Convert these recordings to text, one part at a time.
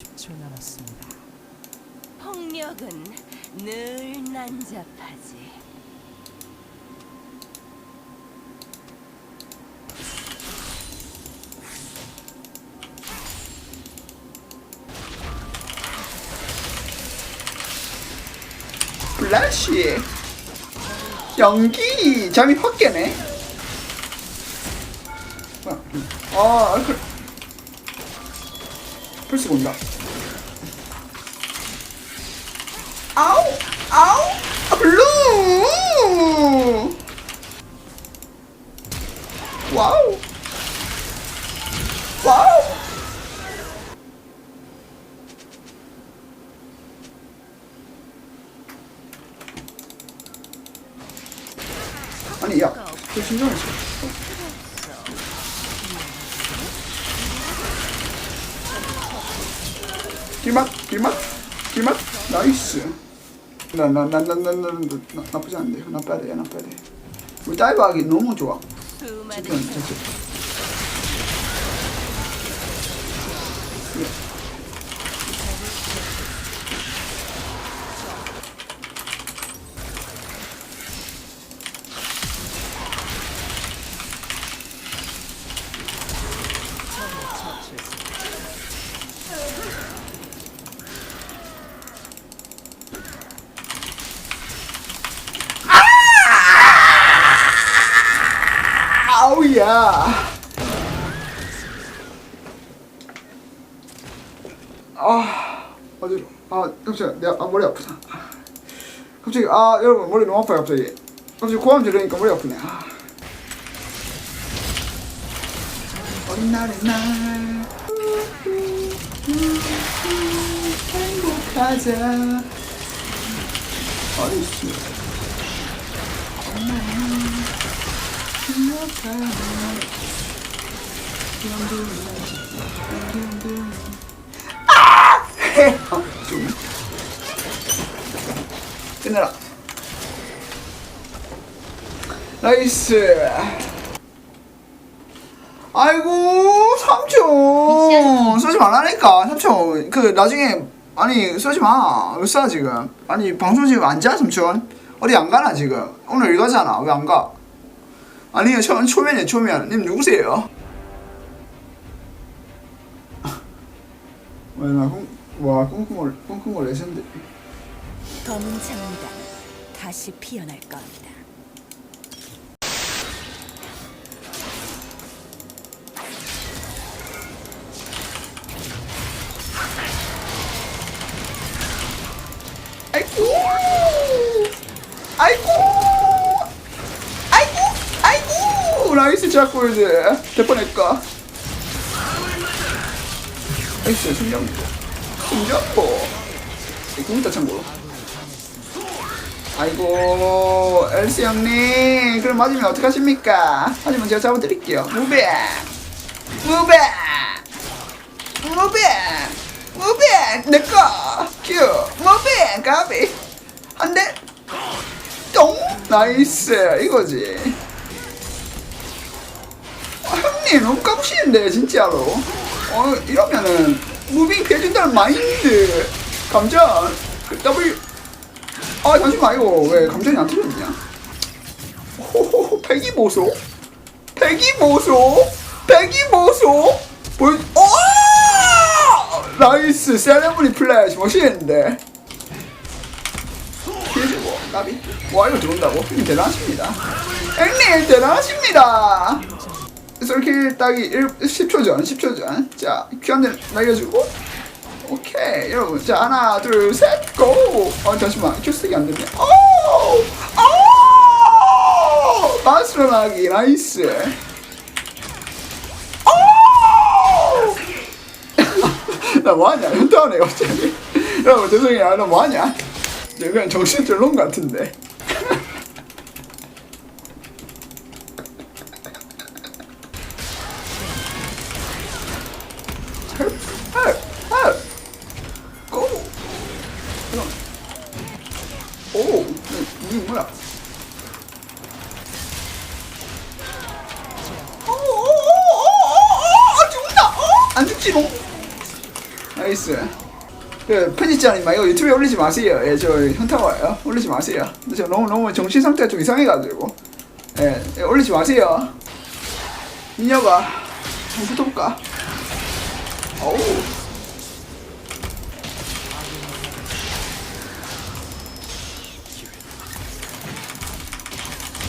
10초 남았습니다. 폭력은 늘 난잡하지. 플래시 연기 잠이 확 깨네 아, 음. 아 알콜 플스 본다 아우 아우 아, 블루! 와우. 와우. 아니 야, 저 신경을 길맛, 길맛, 길맛, 나이스. 나 나 나 나 나 나 나쁘지 않은데, 나빠야 돼, 나빠야 돼. 우리 다이브 하기 너무 좋아. 지금 자체. 아우 야. 아, 어디로? 아, 갑자기 내가 아, 머리 아프다. 갑자기 아 여러분 머리 너무 아파요 갑자기. 갑자기 고함 지르니까 머리 아프네. 아. 어린 날의 날 행복하자. 아이씨. 아! 끝내라. 나이스. 아이고 삼촌. 쓰지 말라니까 삼촌. 그 나중에 아니 쓰지 마왜 써 지금? 아니 방송 지금 안 자 삼촌? 어디 안 가나 지금? 오늘 이거잖아. 왜 안 가? 아니요 초, 초면이에요 초면 님 누구세요? 와나 와 꽁꽁을 꽁꽁을 레전드 검은 창리가 다시 피어날 겁니다. 잡고 이제 대포낼까. 나이스 승전보 승전보 이거 참고로 아이고 엘스 형님. 그럼 맞으면 어떡하십니까? 하지만 제가 잡아드릴게요. 무배. 무배. 무배. 무배. 내꺼 큐. 무배. 가비. 한대 똥. 나이스. 이거지 아, 형님 너무 까부시는데 진짜로. 어 이러면은 무빙 피해준다는 마인드. 감전. 그 W. 아 잠시만 이거 왜 감전이 안 틀렸냐? 호호호 패기 보소? 패기 보소? 패기 보소? 보여 어! 나이스 세레모니 플래시 멋있는데. 피해주고 나비. 와 이거 들어온다고? 형님 대단하십니다. 형님 대단하십니다 솔킬 따기 1, 10초 전 10초 전자 큐한대 날려주고. 오케이 여러분. 자 하나 둘 셋고! 어 잠시만. 큐 쓰기 안 되네. 오오! 바스로나기 나이스. 오! 나 뭐하냐? 현타오네 갑자기? 여러분 죄송해요. 나 뭐하냐? 저 그냥 정신 것 같은데 이런. 오, 이게 뭐야? 아! 어? 뭐? 나이스. 그 편집자님 막 이거 유튜브에 올리지 마세요. 예, 저 현타 와요. 올리지 마세요. 저 너무 너무 정신 상태가 좀 이상해가지고 예, 예, 올리지 마세요. 미녀가 한번 붙어볼까? 어우.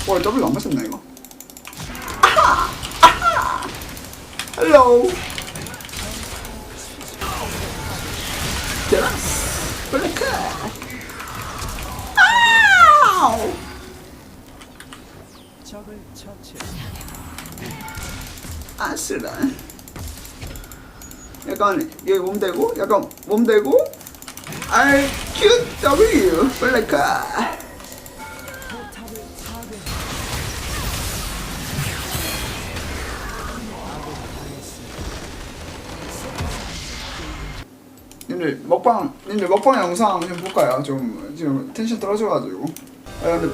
와, W 안 맞았나 이거? 아하! 아하! 헬로. 데라스. 블랙. 아우. 아슬란. 약간 여기 몸 대고, 약간 몸 대고. R Q W 블랙. 포 님들 먹방, 님들 먹방 영상 좀 볼까요? 좀 지금 텐션 떨어져가지고. 아 근데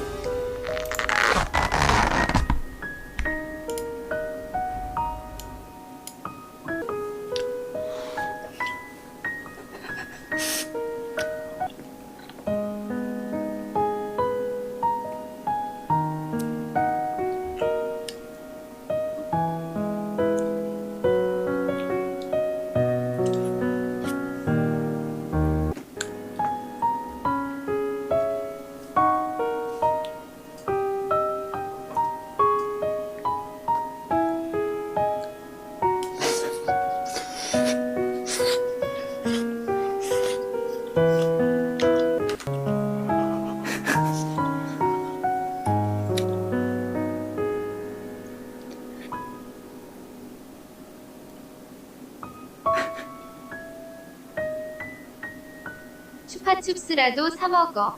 추파춥스라도 사 먹어.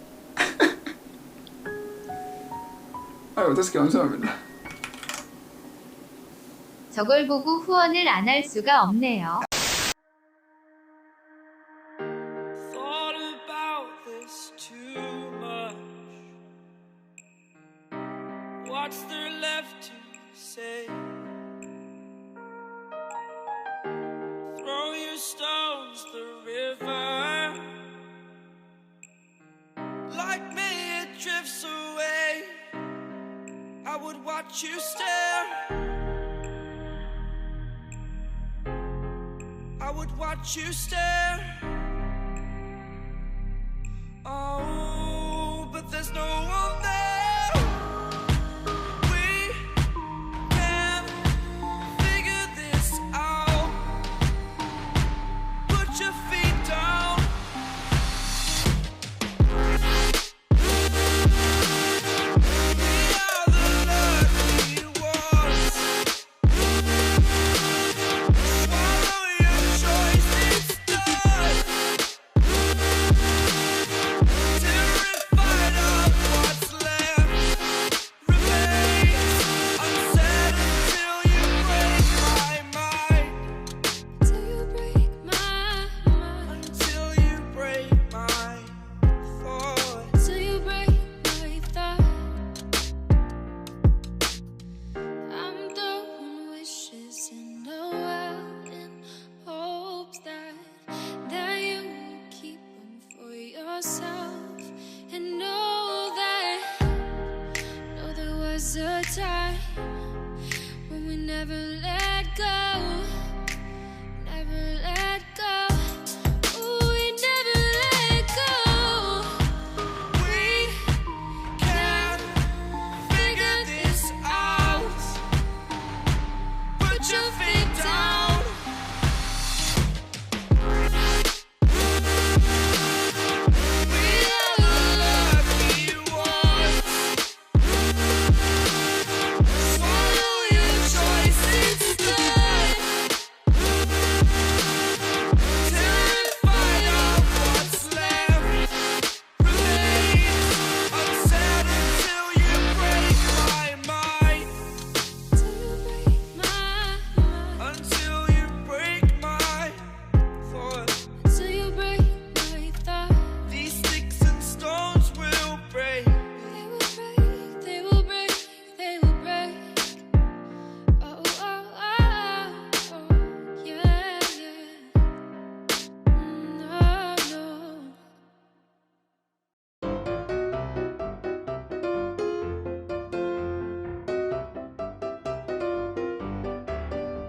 아유 다섯 개 감사합니다. 저걸 보고 후원을 안 할 수가 없네요. Thought about this too much. What's there left to say? Watch you stare. I would watch you stare. never let go, never let